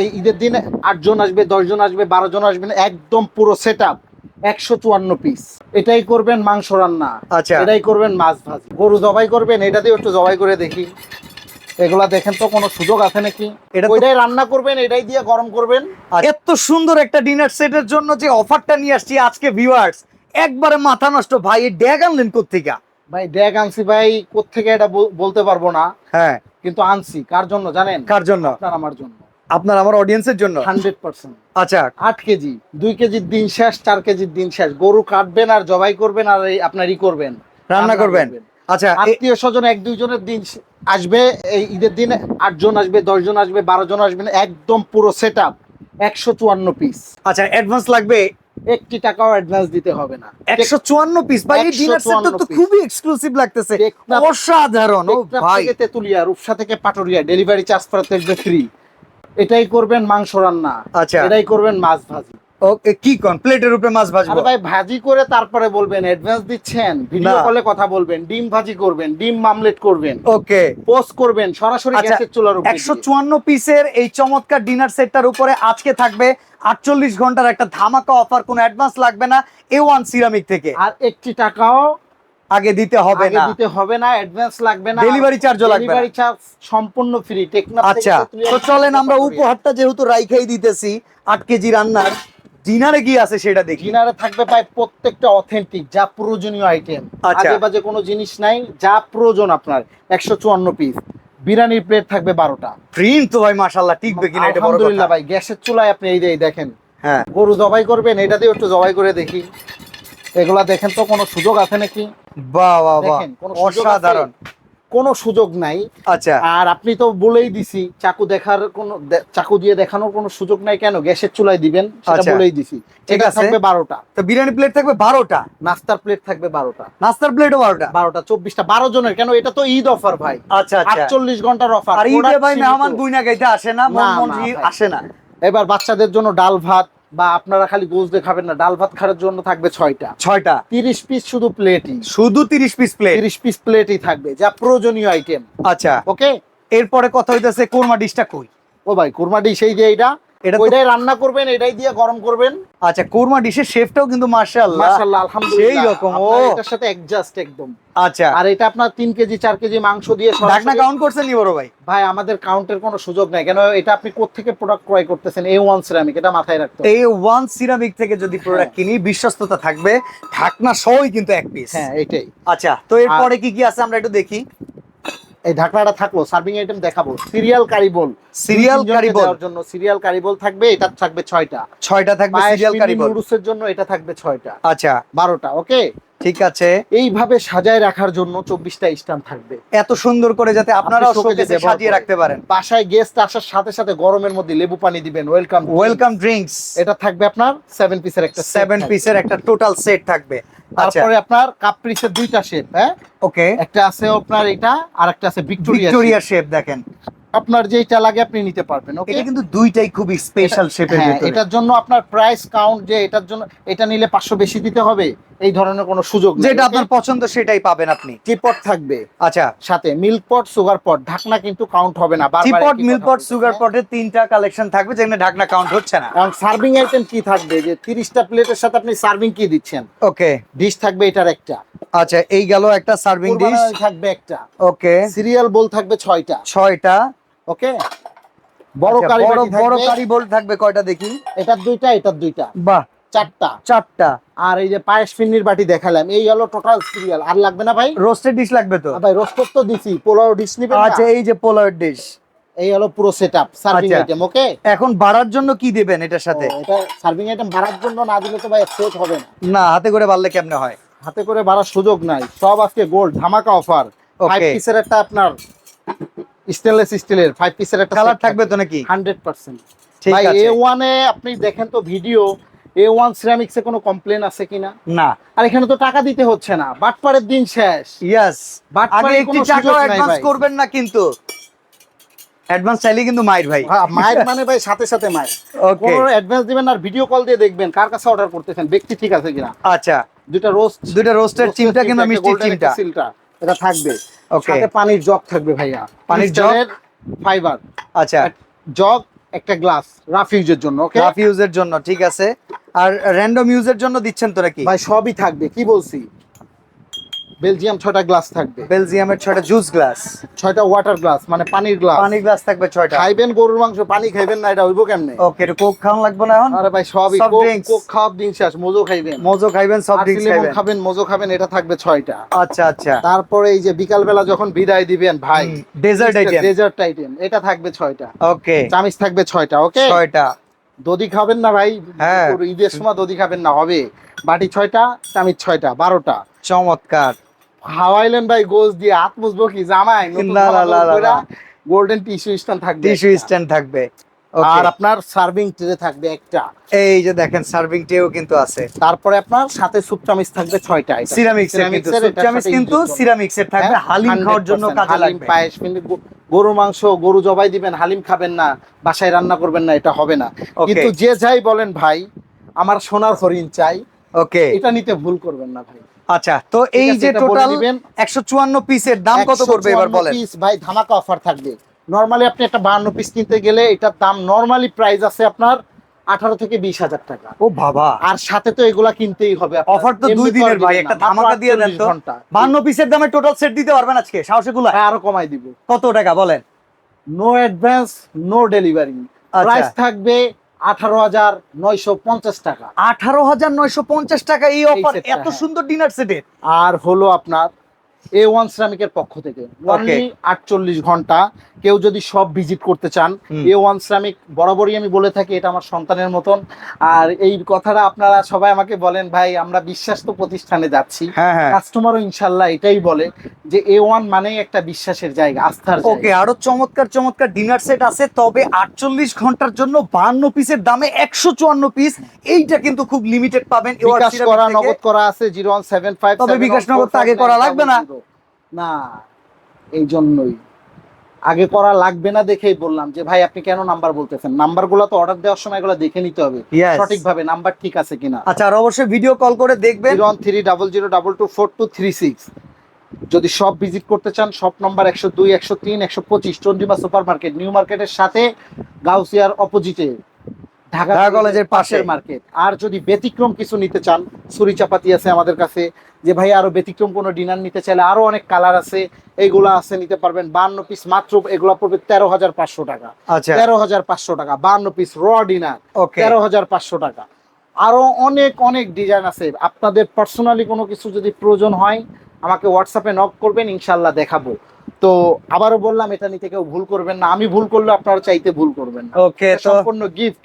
এই ঈদের দিন আটজন আসবে দশজন আসবে বারো জন আসবেন একদম পুরো সেট আপ একশো চুয়ান্ন পিস এটাই করবেন মাংস রান্না। আচ্ছা। এটাই করবেন মাছ ভাজি। গরু জবাই করবেন এটা দিয়ে একটু জবাই করে দেখি। এগুলা দেখেন তো কোনো সুযোগ আছে নাকি? এটা ওইটাই রান্না করবেন এটাই দিয়ে গরম করবেন। আর এত সুন্দর একটা ডিনার সেটের জন্য যে অফারটা নিয়ে আসছি আজকে ভিউয়ার্স একবারে মাথা নষ্ট। ভাই এই ড্যাগ আনলেন কোথেকে ভাই ড্যাগ আনছি ভাই কোথেকে এটা বলতে পারব না। হ্যাঁ। কিন্তু আনছি। কার জন্য জানেন? কার জন্য? আপনার আমার জন্য। আপনার আমার অডিয়েন্সের জন্য? Hundred percent. আচ্ছা। আট কেজি দুই কেজির দিন শেষ চার কেজির দিন শেষ। গরু কাটবেন আর জবাই করবেন আর আপনার ই করবেন। রান্না করবেন। আচ্ছা আত্মীয় স্বজন এক দুইজনের দিন আসবে এই ঈদের দিন আটজন আসবে দশজন আসবে বারো জন আসবেন একদম পুরো সেট আপ একশো চুয়ান্ন পিস আচ্ছা অ্যাডভান্স লাগবে? একটি টাকাও অ্যাডভান্স দিতে হবে না। একশো চুয়ান্ন পিস ভাই এই ডিনার সেটটা তো খুবই এক্সক্লুসিভ লাগতেছে। অসাধারণ। ও ভাই। থেকে তেতুলিয়া রূপসা থেকে পাটুরিয়া ডেলিভারি চার্জ থাকবে ফ্রি এটাই করবেন মাংস রান্না। আচ্ছা। এটাই করবেন মাছ ভাজি। ওকে কি কোন? প্লেটের উপরে মাছ ভাজবো? ভাই ভাজি করে তারপরে বলবেন অ্যাডভান্স দিচ্ছেন ভিডিও কলে কথা বলবেন ডিম ভাজি করবেন ডিম মামলেট করবেন ওকে। পোস্ট করবেন সরাসরি আচ্ছা, গ্যাসের চুলার উপরে একশো দিয়ে। চুয়ান্ন পিসের এই চমৎকার ডিনার সেটটার উপরে আজকে থাকবে আটচল্লিশ ঘণ্টার একটা ধামাকা অফার কোনো অ্যাডভান্স লাগবে না এ ওয়ান সিরামিক থেকে। আর একটি টাকাও আগে দিতে হবে না। দিতে হবে না অ্যাডভান্স লাগবে না। Charge ও লাগবে ডেলিভারি চার্জ সম্পূর্ণ ফ্রি টেকনাফ আচ্ছা তো চলেন আমরা উপহারটা যেহেতু রাইখাই দিতেছি আট কেজি রান্নার ডিনারে কি আছে সেটা দেখি। ডিনারে থাকবে ভাই প্রত্যেকটা অথেন্টিক যা প্রয়োজনীয় আইটেম আচ্ছা। আজে বাজে কোনো জিনিস নাই যা প্রয়োজন আপনার একশো চুয়ান্ন পিস বিরিয়ানির প্লেট থাকবে বারোটা। প্রিন্ট তো ভাই মাশাল্লাহ টিকবে কিনা এটা বড় আলহামদুলিল্লাহ ভাই গ্যাসের চুলায় আপনি এই এই দেখেন। হ্যাঁ। গরু জবাই করবেন এটা দিয়ে একটু জবাই করে দেখি। এগুলা দেখেন তো কোনো সুযোগ আছে নাকি? বাহ বাহ বাহ। সুযোগ অসাধারণ। কোনো সুযোগ নাই। আচ্ছা। আর আপনি তো বলেই দিছি চাকু দেখার কোনো চাকু দিয়ে দেখানোর কোনো সুযোগ নাই কেন? গ্যাসের চুলায় দিবেন সেটা আচ্ছা। বলেই দিছি। ঠিক আছে। থাকবে বারোটা। তো বিরিয়ানি প্লেট থাকবে বারোটা? নাস্তার প্লেট থাকবে বারোটা। নাস্তার প্লেটও বারোটা? বারোটা চব্বিশটা বারো জনের কেন এটা তো ঈদ অফার ভাই। আচ্ছা আচ্ছা। আটচল্লিশ ঘণ্টার অফার আর ঈদে ভাই মেহমান গুইনা গাইতে আসে না। আসে না। এবার বাচ্চাদের জন্য ডাল ভাত বা আপনারা খালি গোস দিয়ে খাবেন না ডাল ভাত খাওয়ার জন্য থাকবে ছয়টা। ছয়টা। তিরিশ পিস শুধু প্লেটই শুধু তিরিশ পিস প্লেট তিরিশ পিস প্লেটই থাকবে যা প্রয়োজনীয় আইটেম আচ্ছা। ওকে এরপরে কথা হইতেছে কোরমা ডিশটা কই? ও ভাই কোরমা ডিশ এই যে এইটা এটা ওইটাই রান্না করবেন এটাই দিয়ে গরম করবেন। আচ্ছা কোরমা ডিশের শেফটাও কিন্তু মার্শাল্লাহ মাশাআল্লাহ আলহামদুলিল্লাহ। সেই রকম, ও। এটার সাথে অ্যাডজাস্ট একদম। আচ্ছা। আর এটা আপনার কেজি কেজি মাংস দিয়ে ঢাকনা কাউন্ট করছেন বড় ভাই? ভাই আমাদের কাউন্টের কোনো সুযোগ নাই। কেন এটা আপনি কোত্থেকে প্রোডাক্ট ক্রয় করতেছেন? এ ওয়ান সিরামিক এটা মাথায় রাখতে। এই ওয়ান সিরামিক থেকে যদি প্রোডাক্ট কিনি বিশ্বস্ততা থাকবে। ঢাকনা সহই কিন্তু এক পিস হ্যাঁ এইটাই আচ্ছা তো এরপরে কি কি আছে আমরা একটু দেখি। এই ঢাকনাটা থাকল সার্ভিং আইটেম দেখাবো। Cereal curry bowl cereal curry curry bowl দেওয়ার জন্য সিরিয়াল কারিবল থাকবে এটা থাকবে ছয়টা। ছয়টা থাকবে সিরিয়াল কারিবল নুডলসের জন্য এটা থাকবে ছয়টা। আচ্ছা। বারোটা ওকে ঠিক আছে। এইভাবে সাজায় রাখার জন্য চব্বিশটা স্ট্যান্ড থাকবে। এত সুন্দর করে যাতে আপনারা সাজিয়ে রাখতে পারেন। বাসায় গেস্ট আসার সাথে সাথে গরমের মধ্যে লেবু পানি দিবেন ওয়েলকাম ওয়েলকাম ড্রিঙ্কস এটা থাকবে আপনার সেভেন পিসের একটা সেভেন পিসের একটা টোটাল সেট থাকবে। আচ্ছা। তারপরে আপনার কাপ পিসের দুইটা শেপ হ্যাঁ? ওকে একটা আছে আপনার এটা আর একটা আছে ভিক্টোরিয়া ভিক্টোরিয়া শেপ দেখেন। আপনার যেটা লাগে আপনি নিতে পারবেন ওকে এটা কিন্তু দুইটাই খুবই স্পেশাল শেপের ভিতরে। এটার জন্য আপনার প্রাইস কাউন্ট যে এটার জন্য এটা নিলে পাঁচশো বেশি দিতে হবে এই ধরনের কোনো সুযোগ নেই, যেটা আপনার পছন্দ সেটাই পাবেন আপনি। টিপট থাকবে। আচ্ছা। সাথে মিল্ক পট সুগার পট ঢাকনা কিন্তু কাউন্ট হবে না বারবার একই মিল্ক পট সুগার? পটের তিনটা কালেকশন থাকবে যেখানে ঢাকনা কাউন্ট হচ্ছে না। কারণ সার্ভিং আইটেম কি থাকবে? যে তিরিশটা প্লেটের সাথে আপনি সার্ভিং কি দিচ্ছেন? ওকে ডিশ থাকবে এটার একটা। আচ্ছা এই গেল একটা সার্ভিং ডিশ থাকবে একটা। ওকে সিরিয়াল বোল থাকবে ছয়টা। ছয়টা। ওকে? বড় আচ্ছা, কারি বড় বড় কারি বোল থাকবে কয়টা দেখি? এটা দুইটা এটা দুইটা। বাহ। চারটা। চারটা। আর এই যে পায়েস ফিন্নির বাটি দেখালাম এই হলো টোটাল সিরিয়াল আর লাগবে না ভাই? রোস্টেড ডিশ লাগবে তো? ভাই রোস্টেড তো দিছি পোলাও ডিশ নিবেন আচ্ছা এই যে পোলার ডিশ এই হলো পুরো সেটআপ সার্ভিং। আইটেম ওকে এখন বাড়ার জন্য কি দিবেন এটার সাথে? এটা সার্ভিং আইটেম বাড়ার জন্য না দিলে তো ভাই সেট হবে না। না হাতে করে বাড়লে কেমনে হয়? হাতে করে বাড়ার সুযোগ নাই। সব আজকে গোল্ড ধামাকা অফার ফাইভ পিসের একটা আপনার স্টেনলেস স্টিলের ফাইভ পিসের একটা কালার থাকবে তো নাকি? হান্ড্রেড পার্সেন্ট ভাই এ ওয়ানে আপনি দেখেন তো ভিডিও এ ওয়ান সিরামিক্সে কোনো কমপ্লেন আছে কিনা? না। আর এখানে তো টাকা দিতে হচ্ছে না বাটপাড়ের দিন শেষ। ইয়াস বাটপাড়ে আগে একটি টাকা অ্যাডভান্স করবেন না কিন্তু। অ্যাডভান্স চাইলে কিন্তু মাইর ভাই। হ্যাঁ, মায়ের মানে ভাই সাথে সাথে মায়ের। ওকে কোনো অ্যাডভান্স দিবেন আর ভিডিও কল দিয়ে দেখবেন কার কাছে অর্ডার করতেছেন ব্যক্তি ঠিক আছে কিনা। আচ্ছা। দুইটা রোস্ট দুইটা রোস্টের চিমটা কিংবা মিষ্টির চিমটা। এটা থাকবে। সাথে পানির জগ থাকবে ভাইয়া। পানির জগ? ফাইবার আচ্ছা। জগ একটা গ্লাস রাফ ইউজের জন্য ওকে রাফ ইউজের জন্য ঠিক আছে। আর র্যান্ডম ইউজের জন্য দিচ্ছেন তো নাকি? ভাই সবই থাকবে কি বলছি? বেলজিয়াম ছয়টা গ্লাস থাকবে। বেলজিয়ামের ছয়টা জুস গ্লাস। ছয়টা ওয়াটার গ্লাস মানে পানির গ্লাস পানি গ্লাস থাকবে ছয়টা। খাইবেন গরুর মাংস পানি খাইবেন না এটা হইব কেমনে? ওকে এটা কোক খাওয়ান লাগবে না এখন? আরে ভাই সবই কোক কোক খাওয়ার দিন শেষ মোজো খাইবেন। মোজো খাইবেন ড্রিঙ্কস লেমন খাইবেন। খাবেন মোজো খাবেন এটা থাকবে ছয়টা। আচ্ছা আচ্ছা। তারপরে এই যে বিকাল বেলা যখন বিদায় দিবেন ভাই ডেজার্ট আইটেম ডেজার্ট আইটেম এটা থাকবে ছয়টা। ওকে। চামিচ থাকবে ছয়টা ওকে? ছয়টা। দধি খাবেন না ভাই? হ্যাঁ। ঈদের সময় দধি খাবেন না হবে। বাটি ছয়টা চামিচ ছয়টা বারোটা। চমৎকার। হাওয়াইলেন ভাই গোস দিয়ে হাত মুছবো কি? জামাই না, না, না, না। গোল্ডেন টিস্যু স্ট্যান্ড থাকবে টিস্যু স্ট্যান্ড থাকবে। আর আপনার সার্ভিং ট্রে থাকবে একটা। এই যে দেখেন সার্ভিং টেও কিন্তু আছে। তারপরে আপনার সাথে সুপ চামিচ থাকবে ছয়টা। সিরামিক্স কিন্তু। চামিচ সাথে কিন্তু সিরামিক্স এর থাকবে। হ্যাঁ, হালিম খাওয়ার জন্য কাজে লাগবে। পায়েস কিন্তু গরু মাংস গরু জবাই দিবেন হালিম খাবেন না বাসায় রান্না করবেন না এটা হবে না। কিন্তু যে যাই বলেন ভাই আমার সোনার হরিণ চাই। ওকে এটা নিতে ভুল করবেন না ভাই। আচ্ছা তো এই যে টোটাল দিবেন। একশো চুয়ান্ন পিসের দাম কত করবে এবার বলেন। পিস ভাই ধামাকা অফার থাকবে। নরমালি আপনি একটা বাহান্ন পিস কিনতে গেলে এটার দাম নরমালি প্রাইস আছে আপনার আঠারো থেকে বিশ হাজার টাকা। ও বাবা। আর সাথে তো এগুলা কিনতেই হবে অফার তো দুই দিনের ভাই একটা ধামাকা দিয়ে দেন তো। বান্ন পিসের দামে টোটাল সেট দিতে পারবেন আজকে সাহসে গুলা হ্যাঁ, আরও কমাই দিব। কত টাকা বলেন? No advance no delivery. Price থাকবে আঠারো হাজার নয়শো পঞ্চাশ টাকা আঠারো হাজার নয়শো পঞ্চাশ টাকা এই অফার এত হ্যাঁ। সুন্দর ডিনার সেটের আর হলো আপনার এ ওয়ান শ্রমিকের পক্ষ থেকে। অনলি আটচল্লিশ ঘণ্টা। কেউ যদি সব ভিজিট করতে চান এ ওয়ান শ্রমিক বরাবরই আমি বলে থাকি এটা আমার সন্তানের মতন। আর এই কথাটা আপনারা সবাই আমাকে বলেন ভাই আমরা বিশ্বাস্ত প্রতিষ্ঠানে যাচ্ছি। হ্যাঁ হ্যাঁ। কাস্টমারও ইনশাল্লাহ এটাই বলে যে এ ওয়ান মানেই একটা বিশ্বাসের জায়গা আস্থার ওকে আরও চমৎকার চমৎকার ডিনার সেট আছে তবে আটচল্লিশ ঘণ্টার জন্য বান্ন পিসের দামে একশো চুয়ান্ন পিস এইটা কিন্তু খুব লিমিটেড পাবেন। বিকাশ করা নগদ করা আছে জিরো ওয়ান সেভেন ফাইভ তবে বিকাশ নগদ আগে করা লাগবে না। না এই জন্যই। আগে করা লাগবে না দেখেই বললাম যে ভাই আপনি কেন নাম্বার বলতেছেন? নাম্বার নাম্বারগুলো তো অর্ডার দেওয়ার সময় এগুলো দেখে নিতে হবে। Yes. সঠিকভাবে নাম্বার ঠিক আছে কিনা। আচ্ছা আর অবশ্যই ভিডিও কল করে দেখবেন। One three double zero double two four two three six. যদি সব ভিজিট করতে চান সব নম্বর একশো দুই একশো তিন একশো পঁচিশ চন্ডিমা সুপার মার্কেট নিউ মার্কেটের সাথে গাউসিয়ার অপোজিটে ঢাকা কলেজের পাশে। মার্কেট। আর যদি ব্যতিক্রম কিছু নিতে চান সুরি চাপাতি আছে আমাদের কাছে যে ভাই আরও ব্যতিক্রম কোনো ডিনার নিতে চাইলে আরও অনেক কালার আছে এইগুলা আছে নিতে পারবেন। বান্ন পিস মাত্র এগুলা পড়বে তেরো হাজার পাঁচশো টাকা। আচ্ছা। তেরো হাজার পাঁচশো টাকা বান্ন পিস র ডিনার তেরো হাজার পাঁচশো টাকা। আরও অনেক অনেক ডিজাইন আছে। আপনাদের পার্সোনালি কোনো কিছু যদি প্রয়োজন হয় আমাকে হোয়াটসঅ্যাপে নক করবেন ইনশাল্লাহ দেখাবো। তো আবারও বললাম এটা নিতে কেউ ভুল করবেন না। আমি ভুল করলে আপনারা চাইতে ভুল করবেন না। ওকে সম্পূর্ণ গিফট